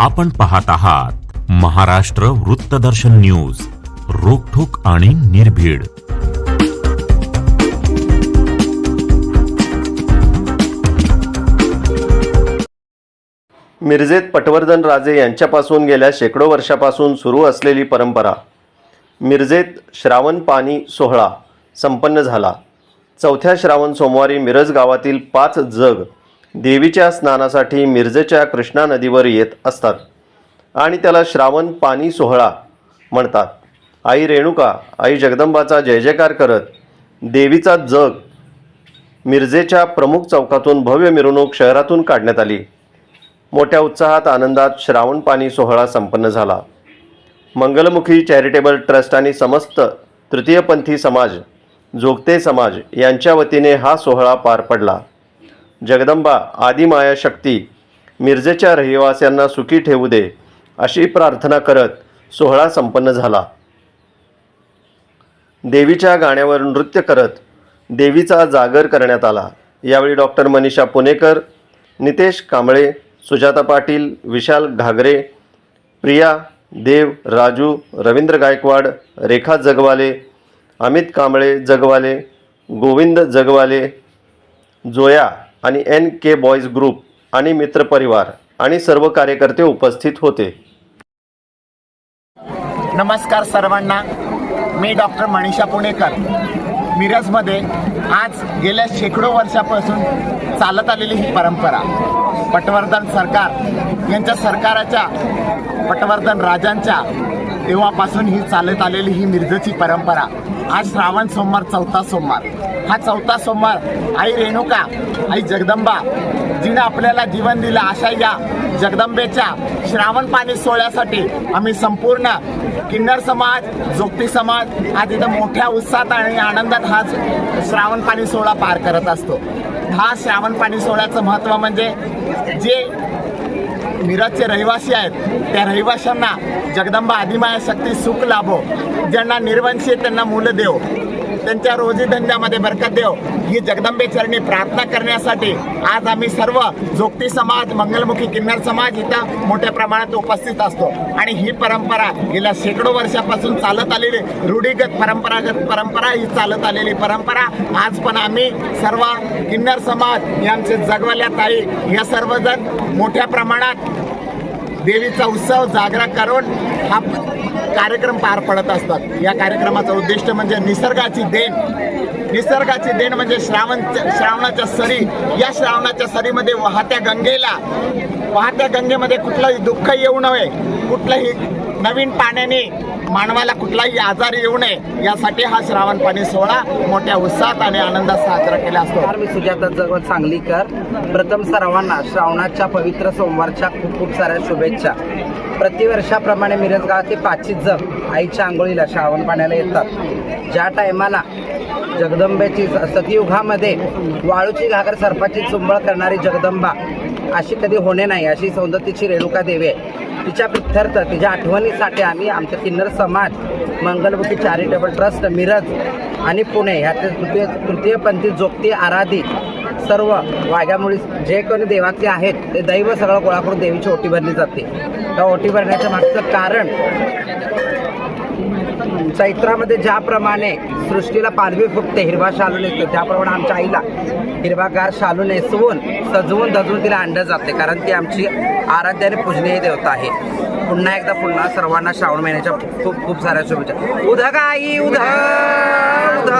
आपण पाहत आहात महाराष्ट्र वृत्तदर्शन न्यूज रोखोक आणि निर्भीड. मिरजेत पटवर्धन राजे यांच्यापासून गेल्या शेकडो वर्षापासून सुरू असलेली परंपरा. मिरजेत श्रावण पाणी सोहळा संपन्न झाला. चौथ्या श्रावण सोमवारी मिरज गावातील पाच जग देवीच्या स्नानासाठी मिरजेच्या कृष्णा नदीवर येत असतात. आणि त्याला श्रावण पाणी सोहळा म्हणतात. आई रेणुका आई जगदंबाचा जय जयकार करत देवीचा जग मिरजेच्या प्रमुख चौकातून भव्य मिरवणूक शहरातून काढण्यात आली. मोठ्या उत्साहात आनंदात श्रावण पाणी सोहळा संपन्न झाला. मंगलमुखी चॅरिटेबल ट्रस्ट आणि समस्त तृतीयपंथी समाज जोगते समाज यांच्या वतीने हा सोहळा पार पडला. जगदंबा आदिमाया शक्ती मिरजेच्या रहिवास्यांना सुखी ठेवू दे अशी प्रार्थना करत सोहळा संपन्न झाला. देवीच्या गाण्यावर नृत्य करत देवीचा जागर करण्यात आला. यावेळी डॉक्टर मनीषा पुणेकर नितेश कांबळे सुजाता पाटील विशाल घागरे प्रिया देव राजू रवींद्र गायकवाड रेखा जगवाले अमित कांबळे जगवाले गोविंद जगवाले जोया आणि एन के बॉईज ग्रुप आणि मित्रपरिवार आणि सर्व कार्यकर्ते उपस्थित होते. नमस्कार सर्वांना. मी डॉक्टर मनीषा पुणेकर. मिरजमध्ये आज गेल्या शेकडो वर्षापासून चालत आलेली ही परंपरा पटवर्धन सरकार. यांच्या सरकाराच्या पटवर्धन राजांच्या तेव्हापासून ही चालत आलेली ही मिरजेची परंपरा. आज श्रावण सोमवार चौथा सोमवार. हा चौथा सोमवार आई रेणुका आई जगदंबा जिनं आपल्याला जीवन दिलं अशा या जगदंबेच्या श्रावण पाणी सोहळ्यासाठी आम्ही संपूर्ण किन्नर समाज जोगती समाज आज इथं मोठ्या उत्साहात आणि आनंदात हा श्रावण पाणी सोहळा पार करत असतो. हा श्रावण पाणी सोहळ्याचं महत्त्व म्हणजे जे मिरजचे रहिवासी आहेत. त्या रहिवाशांना जगदंबा आदिमाया शक्ती सुख लाभो. ज्यांना निर्वंशी त्यांना मुलं देव. त्यांच्या रोजी धंद्यामध्ये बरकत देव. ही जगदंबेचरणी प्रार्थना करण्यासाठी आज आम्ही सर्व जोगती समाज मंगलमुखी किन्नर समाज इथं मोठ्या प्रमाणात उपस्थित असतो. आणि ही परंपरा गेल्या शेकडो वर्षापासून चालत आलेली रूढीगत परंपरागत परंपरा ही चालत आलेली परंपरा आज पण आम्ही सर्व किन्नर समाज यांचे जगवल्या ताई या सर्वजण मोठ्या प्रमाणात देवीचा उत्सव जागरा करून हा कार्यक्रम पार पडत असतात. या कार्यक्रमाचं उद्दिष्ट म्हणजे निसर्गाची देण. निसर्गाची देण म्हणजे श्रावण श्रावणाच्या सरी. या श्रावणाच्या सरीमध्ये वाहत्या गंगेला वाहत्या गंगेमध्ये कुठलंही दुःख येऊ नये. कुठलंही नवीन पाण्याने मानवाला कुठलाही आजार येऊ नये यासाठी हा श्रावण पाणी सोहळा मोठ्या उत्साहात आणि आनंदात साजरा केला असतो. मी सुजाता जगवत सांगलीकर प्रथम सर्वांना श्रावणाच्या पवित्र सोमवारच्या खूप खूप साऱ्या शुभेच्छा. प्रतिवर्षाप्रमाणे मिरज गावातील पाचशे जग आईच्या आंघोळीला श्रावण पाण्याला येतात. ज्या टायमाला जगदंबेची स- सतयुगामध्ये वाळूची घागर सर्पाची चुंबळ करणारी जगदंबा अशी कधी होणे नाही अशी सौंदतीची रेणुका देवी आहे. तिच्या पित्थर्थ तिच्या आठवणीसाठी आम्ही आमच्या किन्नर समाज मंगलमुखी चॅरिटेबल ट्रस्ट मिरज आणि पुणे ह्याचे तृतीय तृतीयपंथी जोगती आराधी सर्व वाघ्यामुळी जे कोणी देवाचे आहेत ते दैव सगळं गोळा करून देवीची ओटी भरली जाते. त्या ओटी भरण्याच्या मागचं कारण चैत्रामध्ये ज्याप्रमाणे सृष्टीला पालवी फुटते हिरवा शालू नेसतो त्याप्रमाणे आमच्या आईला हिरवागार शालू नेसवून सजवून धजवून तिला आणलं जाते. कारण ती आमची आराध्य आणि पूजनीय देवता आहे. पुन्हा एकदा पुन्हा सर्वांना श्रावण महिन्याच्या खूप खूप साऱ्या शुभेच्छा. उधग आई उध उध